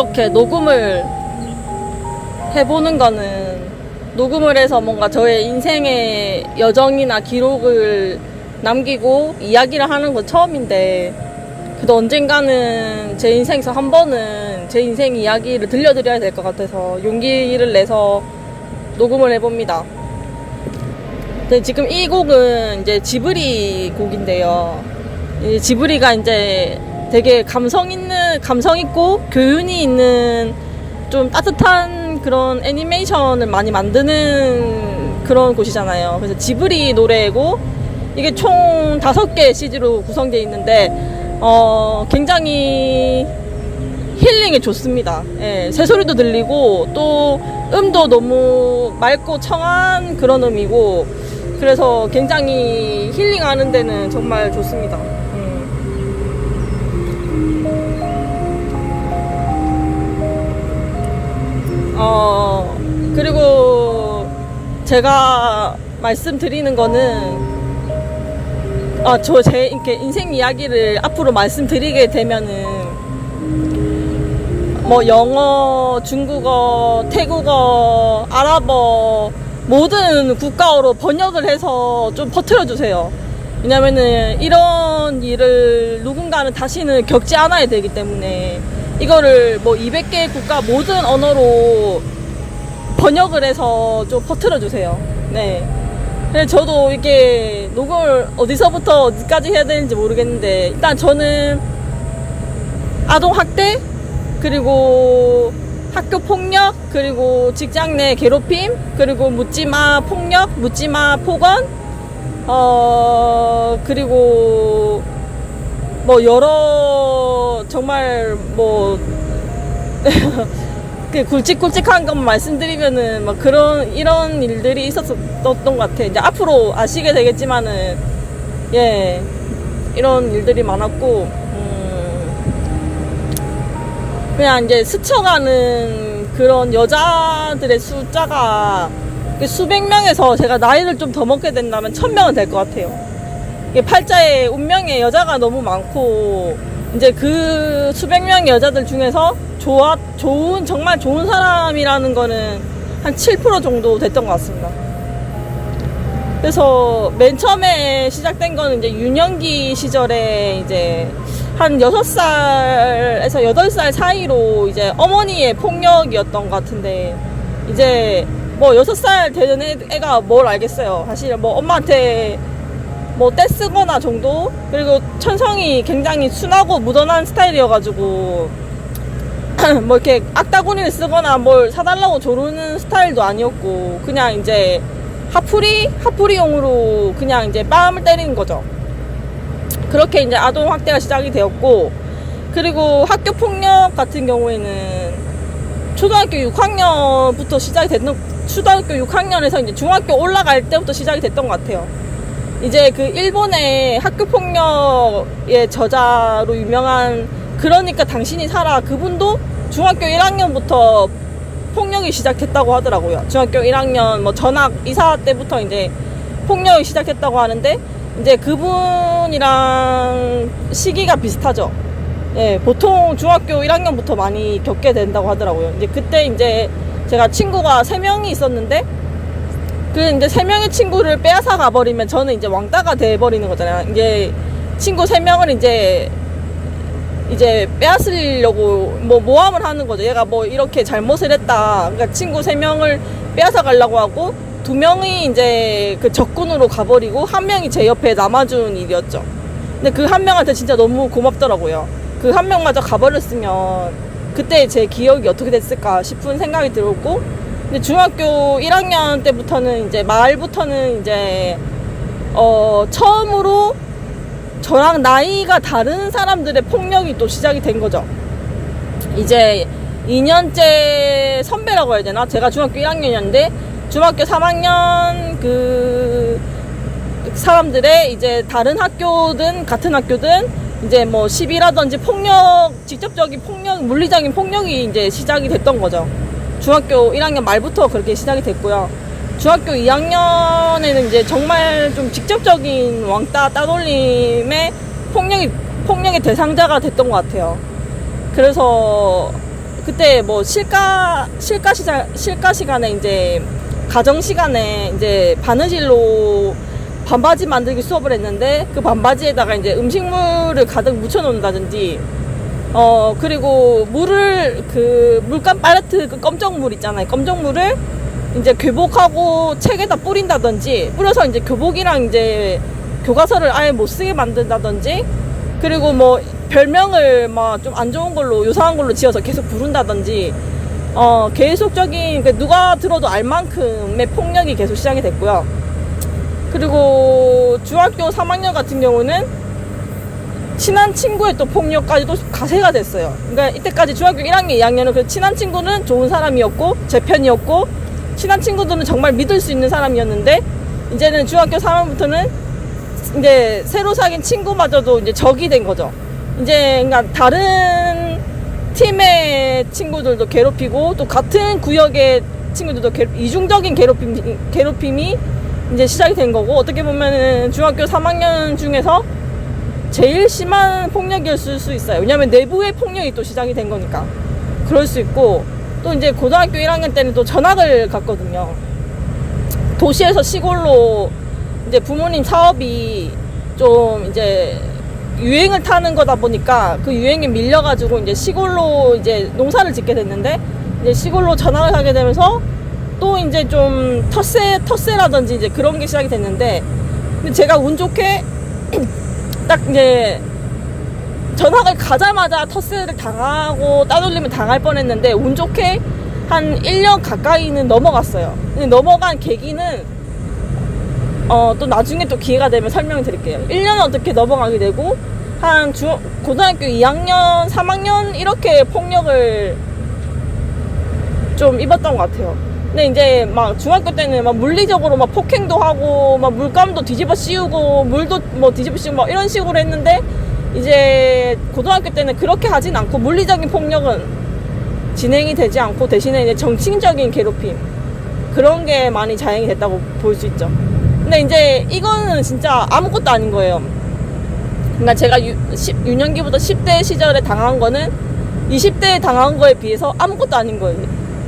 이렇게 녹음을 해보는 거는 녹음을 해서 뭔가 저의 인생의 여정이나 기록을 남기고 이야기를 하는 건 처음인데 그래도 언젠가는 제 인생에서 한 번은 제 인생 이야기를 들려드려야 될 것 같아서 용기를 내서 녹음을 해봅니다. 근데 지금 이 곡은 이제 지브리 곡인데요. 이 지브리가 이제 되게 감성 있는, 감성 있고 교훈이 있는 좀 따뜻한 그런 애니메이션을 많이 만드는 그런 곳이잖아요. 그래서 지브리 노래고 이게 총 다섯 개의 CG로 구성되어 있는데, 어, 굉장히 힐링이 좋습니다. 예, 새소리도 들리고 또 음도 너무 맑고 청한 그런 음이고 그래서 굉장히 힐링하는 데는 정말 좋습니다. 음. 어, 그리고 제가 말씀드리는 거는 아, 저 제 이렇게 인생 이야기를 앞으로 말씀드리게 되면은 뭐 영어, 중국어, 태국어, 아랍어 모든 국가어로 번역을 해서 좀 퍼뜨려 주세요. 왜냐면은 이런 일을 누군가는 다시는 겪지 않아야 되기 때문에 이거를 뭐 200개 국가 모든 언어로 번역을 해서 좀 퍼뜨려 주세요. 네. 근데 저도 이게 녹음을 어디서부터 어디까지 해야 되는지 모르겠는데 일단 저는 아동 학대 그리고 학교 폭력 그리고 직장 내 괴롭힘 그리고 묻지마 폭력 묻지마 폭언 어 그리고 뭐 여러 정말 뭐 그 굵직굵직한 것만 말씀드리면은 막 그런 이런 일들이 있었던 것 같아. 이제 앞으로 아시게 되겠지만은 예 이런 일들이 많았고 음, 그냥 이제 스쳐가는 그런 여자들의 숫자가 그 수백 명에서 제가 나이를 좀 더 먹게 된다면 천 명은 될 것 같아요. 팔자에 운명의 여자가 너무 많고 이제 그 수백 명의 여자들 중에서 좋아 좋은 정말 좋은 사람이라는 거는 한 7% 정도 됐던 것 같습니다. 그래서 맨 처음에 시작된 거는 이제 유년기 시절에 이제 한 6살에서 8살 사이로 이제 어머니의 폭력이었던 것 같은데 이제 뭐 6살 되는 애- 애가 뭘 알겠어요. 사실 뭐 엄마한테 뭐 떼쓰거나 정도 그리고 천성이 굉장히 순하고 무던한 스타일이어가지고 뭐 이렇게 악다구니를 쓰거나 뭘 사달라고 조르는 스타일도 아니었고 그냥 이제 하풀이 하풀이용으로 그냥 이제 뺨을 때리는 거죠. 그렇게 이제 아동 학대가 시작이 되었고 그리고 학교 폭력 같은 경우에는 초등학교 6학년부터 시작이 됐던 초등학교 6학년에서 이제 중학교 올라갈 때부터 시작이 됐던 것 같아요. 이제 그 일본의 학교 폭력의 저자로 유명한 그러니까 당신이 살아 그분도 중학교 1학년부터 폭력이 시작했다고 하더라고요. 중학교 1학년 뭐 전학 이사 때부터 이제 폭력이 시작했다고 하는데 이제 그분이랑 시기가 비슷하죠. 예, 보통 중학교 1학년부터 많이 겪게 된다고 하더라고요. 이제 그때 이제 제가 친구가 3명이 있었는데 그 이제 세 명의 친구를 빼앗아 가버리면 저는 이제 왕따가 돼버리는 거잖아요. 이제 친구 세 명을 이제 이제 빼앗으려고 뭐 모함을 하는 거죠. 얘가 뭐 이렇게 잘못을 했다. 그러니까 친구 세 명을 빼앗아 가려고 하고 두 명이 이제 그 적군으로 가버리고 한 명이 제 옆에 남아준 일이었죠. 근데 그 한 명한테 진짜 너무 고맙더라고요. 그 한 명마저 가버렸으면 그때 제 기억이 어떻게 됐을까 싶은 생각이 들었고 근데 중학교 1학년 때부터는 이제 말부터는 이제 어 처음으로 저랑 나이가 다른 사람들의 폭력이 또 시작이 된 거죠. 이제 2년째 선배라고 해야 되나? 제가 중학교 1학년이었는데 중학교 3학년 그 사람들의 이제 다른 학교든 같은 학교든 이제 뭐 시비라든지 폭력 직접적인 폭력 물리적인 폭력이 이제 시작이 됐던 거죠. 중학교 1학년 말부터 그렇게 시작이 됐고요. 중학교 2학년에는 이제 정말 좀 직접적인 왕따 따돌림의 폭력이 폭력의 대상자가 됐던 것 같아요. 그래서 그때 뭐 실가 실가 시간 실가 시간에 이제 가정 시간에 이제 바느질로 반바지 만들기 수업을 했는데 그 반바지에다가 이제 음식물을 가득 묻혀 놓는다든지 어 그리고 물을 그 물감 팔레트 그 검정물 있잖아요 검정물을 이제 교복하고 책에다 뿌린다든지 뿌려서 이제 교복이랑 이제 교과서를 아예 못 쓰게 만든다든지 그리고 뭐 별명을 막 좀 안 좋은 걸로 요상한 걸로 지어서 계속 부른다든지 어 계속적인 그 누가 들어도 알 만큼의 폭력이 계속 시작이 됐고요. 그리고 중학교 3학년 같은 경우는 친한 친구의 또 폭력까지도 가세가 됐어요. 그러니까 이때까지 중학교 1학년, 2학년은 그 친한 친구는 좋은 사람이었고 제 편이었고 친한 친구들은 정말 믿을 수 있는 사람이었는데 이제는 중학교 3학년부터는 이제 새로 사귄 친구마저도 이제 적이 된 거죠. 이제 그러니까 다른 팀의 친구들도 괴롭히고 또 같은 구역의 친구들도 괴롭, 이중적인 괴롭힘, 괴롭힘이 이제 시작이 된 거고 어떻게 보면은 중학교 3학년 중에서 제일 심한 폭력이었을 수 있어요. 왜냐면 내부의 폭력이 또 시작이 된 거니까. 그럴 수 있고 또 이제 고등학교 1학년 때는 또 전학을 갔거든요. 도시에서 시골로 이제 부모님 사업이 좀 이제 유행을 타는 거다 보니까 그 유행에 밀려가지고 이제 시골로 이제 농사를 짓게 됐는데 이제 시골로 전학을 가게 되면서 또 이제 좀 텃세 텃세라든지 이제 그런 게 시작이 됐는데 근데 제가 운 좋게 딱 이제 전학을 가자마자 텃세를 당하고 따돌림을 당할 뻔했는데 운 좋게 한 1년 가까이는 넘어갔어요. 근데 넘어간 계기는 어, 또 나중에 또 기회가 되면 설명을 드릴게요. 1년은 어떻게 넘어가게 되고, 한 중, 고등학교 2학년, 3학년, 이렇게 폭력을 좀 입었던 것 같아요. 근데 이제 막 중학교 때는 막 물리적으로 막 폭행도 하고, 막 물감도 뒤집어 씌우고, 물도 뭐 뒤집어 씌우고, 막 이런 식으로 했는데, 이제 고등학교 때는 그렇게 하진 않고, 물리적인 폭력은 진행이 되지 않고, 대신에 이제 정치적인 괴롭힘. 그런 게 많이 자행이 됐다고 볼 수 있죠. 근데 이제 이거는 진짜 아무것도 아닌 거예요. 그러니까 제가 유, 10, 유년기부터 10대 시절에 당한 거는 20대에 당한 거에 비해서 아무것도 아닌 거예요.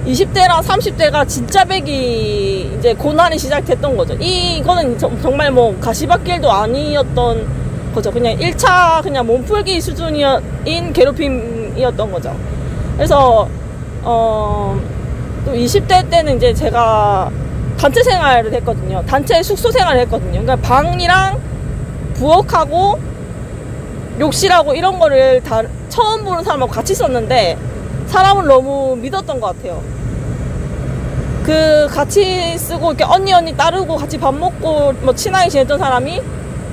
20대랑 30대가 진짜 백이 이제 고난이 시작됐던 거죠. 이, 이거는 정- 정말 뭐 가시밭길도 아니었던 거죠. 그냥 1차 그냥 몸풀기 수준인 괴롭힘이었던 거죠. 그래서, 어, 또 20대 때는 이제 제가 단체 생활을 했거든요. 단체 숙소 생활을 했거든요. 그러니까 방이랑 부엌하고 욕실하고 이런 거를 다 처음 보는 사람하고 같이 썼는데 사람을 너무 믿었던 것 같아요. 그 같이 쓰고 이렇게 언니 언니 따르고 같이 밥 먹고 뭐 친하게 지냈던 사람이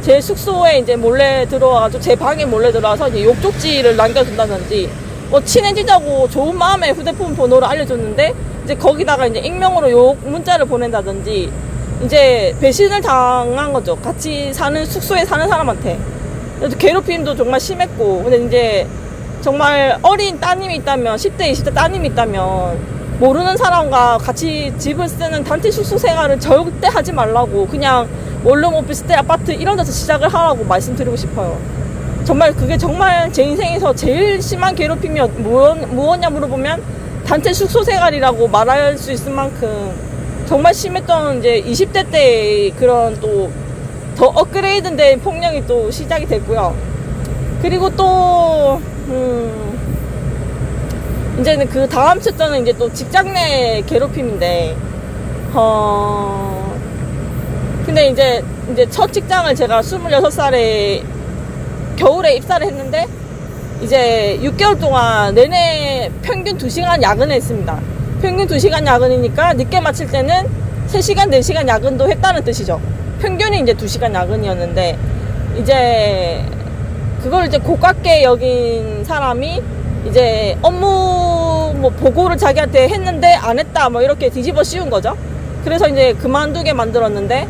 제 숙소에 이제 몰래 들어와가지고 제 방에 몰래 들어와서 이제 욕쪽지를 남겨둔다든지 뭐 친해지자고 좋은 마음에 휴대폰 번호를 알려줬는데 이제 거기다가 이제 익명으로 욕 문자를 보낸다든지 이제 배신을 당한 거죠. 같이 사는 숙소에 사는 사람한테. 그래서 괴롭힘도 정말 심했고 근데 이제 정말 어린 따님이 있다면 10대 20대 따님이 있다면 모르는 사람과 같이 집을 쓰는 단체 숙소 생활을 절대 하지 말라고 그냥 원룸 오피스텔 아파트 이런 데서 시작을 하라고 말씀드리고 싶어요. 정말 그게 정말 제 인생에서 제일 심한 괴롭힘이 무엇, 무엇냐 물어보면 단체 숙소 생활이라고 말할 수 있을 만큼 정말 심했던 이제 20대 때의 그런 또 더 업그레이드된 폭력이 또 시작이 됐고요. 그리고 또, 음, 이제는 그 다음 챕터는 이제 또 직장 내 괴롭힘인데, 어, 근데 이제, 이제 첫 직장을 제가 26살에 겨울에 입사를 했는데, 이제 6개월 동안 내내 평균 2시간 야근을 했습니다. 평균 2시간 야근이니까 늦게 마칠 때는 3시간, 4시간 야근도 했다는 뜻이죠. 평균이 이제 2시간 야근이었는데, 이제 그걸 이제 고깝게 여긴 사람이 이제 업무 뭐 보고를 자기한테 했는데 안 했다 뭐 이렇게 뒤집어 씌운 거죠. 그래서 이제 그만두게 만들었는데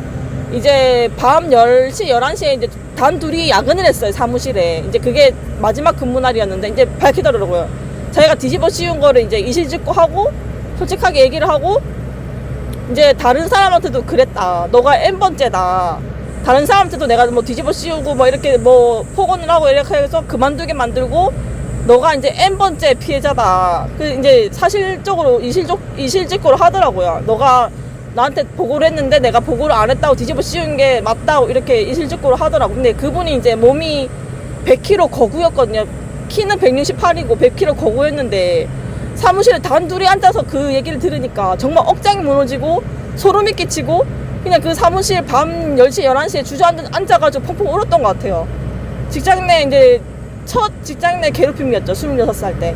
이제 밤 10시, 11시에 이제 단 둘이 야근을 했어요, 사무실에. 이제 그게 마지막 근무 날이었는데 이제 밝히더라고요. 자기가 뒤집어 씌운 거를 이제 이실직고 하고 솔직하게 얘기를 하고 이제 다른 사람한테도 그랬다. 너가 N번째다. 다른 사람한테도 내가 뭐 뒤집어 씌우고 뭐 이렇게 뭐 폭언을 하고 이렇게 해서 그만두게 만들고 너가 이제 n 번째 피해자다. 그 이제 사실적으로 이실적 이실직고를 하더라고요. 너가 나한테 보고를 했는데 내가 보고를 안 했다고 뒤집어 씌운 게 맞다고 이렇게 이실직고를 하더라고. 근데 그분이 이제 몸이 100kg 거구였거든요. 키는 168이고 100kg 거구였는데 사무실에 단둘이 앉아서 그 얘기를 들으니까 정말 억장이 무너지고 소름이 끼치고 그냥 그 사무실 밤 10시, 11시에 주저앉아가지고 펑펑 울었던 것 같아요. 직장 내 이제 첫 직장 내 괴롭힘이었죠. 26살 때.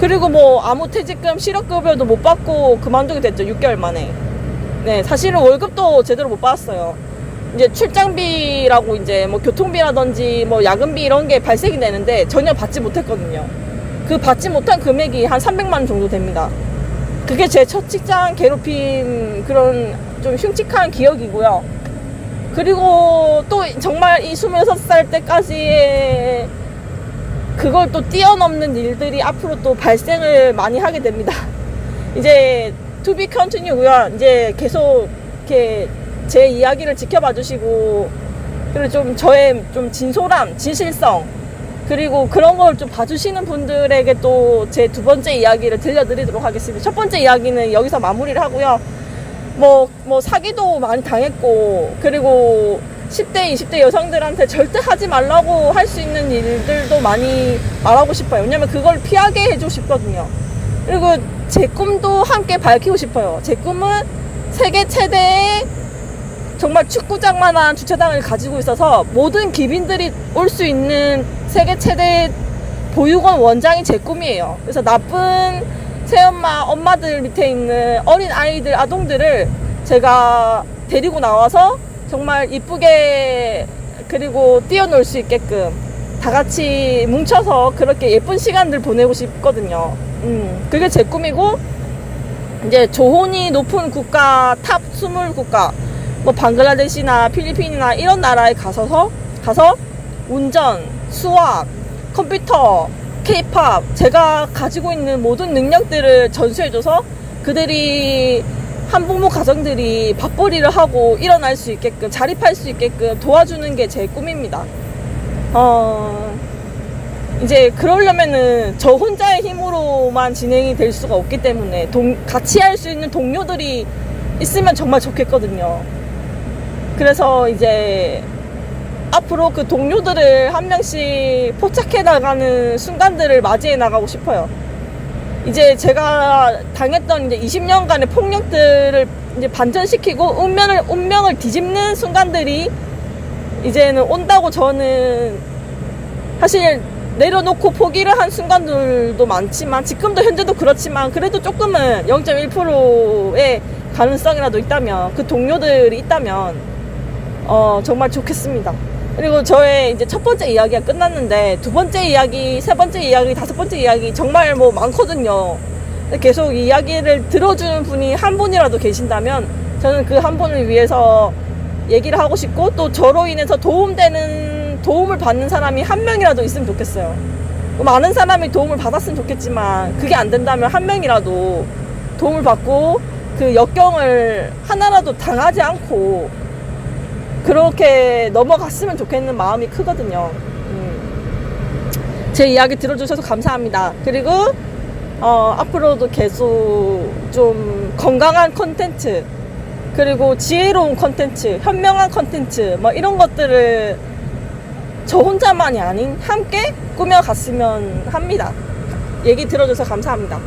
그리고 뭐 아무 퇴직금, 실업급여도 못 받고 그만두게 됐죠. 6개월 만에. 네, 사실은 월급도 제대로 못 받았어요. 이제 출장비라고 이제 뭐 교통비라든지 뭐 야근비 이런 게 발생이 되는데 전혀 받지 못했거든요. 그 받지 못한 금액이 한 300만 원 정도 됩니다. 그게 제 첫 직장 괴롭힘 그런 좀 흉측한 기억이고요. 그리고 또 정말 이 26살 때까지의 그걸 또 뛰어넘는 일들이 앞으로 또 발생을 많이 하게 됩니다. 이제 be continue고요. 이제 계속 이렇게 제 이야기를 지켜봐 주시고 그리고 좀 저의 좀 진솔함, 진실성 그리고 그런 걸 좀 봐주시는 분들에게 또 제 두 번째 이야기를 들려드리도록 하겠습니다. 첫 번째 이야기는 여기서 마무리를 하고요. 뭐, 뭐, 사기도 많이 당했고, 그리고 10대, 20대 여성들한테 절대 하지 말라고 할 수 있는 일들도 많이 말하고 싶어요. 왜냐면 그걸 피하게 해주고 싶거든요. 그리고 제 꿈도 함께 밝히고 싶어요. 제 꿈은 세계 최대의 정말 축구장만한 주차장을 가지고 있어서 모든 기빈들이 올 수 있는 세계 최대 보육원 원장이 제 꿈이에요. 그래서 나쁜 새엄마 엄마들 밑에 있는 어린 아이들 아동들을 제가 데리고 나와서 정말 이쁘게 그리고 뛰어놀 수 있게끔 다 같이 뭉쳐서 그렇게 예쁜 시간들 보내고 싶거든요. 음, 그게 제 꿈이고 이제 조혼이 높은 국가 탑 20 국가 뭐 방글라데시나 필리핀이나 이런 나라에 가서서 가서 운전, 수학, 컴퓨터, 케이팝 제가 가지고 있는 모든 능력들을 전수해줘서 그들이 한부모 가정들이 밥벌이를 하고 일어날 수 있게끔 자립할 수 있게끔 도와주는 게 제 꿈입니다. 어 이제 그러려면은 저 혼자의 힘으로만 진행이 될 수가 없기 때문에 동, 같이 할 수 있는 동료들이 있으면 정말 좋겠거든요. 그래서 이제 앞으로 그 동료들을 한 명씩 포착해 나가는 순간들을 맞이해 나가고 싶어요. 이제 제가 당했던 이제 20년간의 폭력들을 이제 반전시키고 운명을 운명을 뒤집는 순간들이 이제는 온다고 저는 사실 내려놓고 포기를 한 순간들도 많지만 지금도 현재도 그렇지만 그래도 조금은 0.1%의 가능성이라도 있다면 그 동료들이 있다면 어 정말 좋겠습니다. 그리고 저의 이제 첫 번째 이야기가 끝났는데 두 번째 이야기, 세 번째 이야기, 다섯 번째 이야기 정말 뭐 많거든요. 계속 이야기를 들어주는 분이 한 분이라도 계신다면 저는 그 한 분을 위해서 얘기를 하고 싶고 또 저로 인해서 도움되는 도움을 받는 사람이 한 명이라도 있으면 좋겠어요. 많은 사람이 도움을 받았으면 좋겠지만 그게 안 된다면 한 명이라도 도움을 받고 그 역경을 하나라도 당하지 않고 그렇게 넘어갔으면 좋겠는 마음이 크거든요. 음. 제 이야기 들어주셔서 감사합니다. 그리고 어, 앞으로도 계속 좀 건강한 컨텐츠 그리고 지혜로운 컨텐츠, 현명한 컨텐츠 뭐 이런 것들을 저 혼자만이 아닌 함께 꾸며갔으면 합니다. 얘기 들어줘서 감사합니다.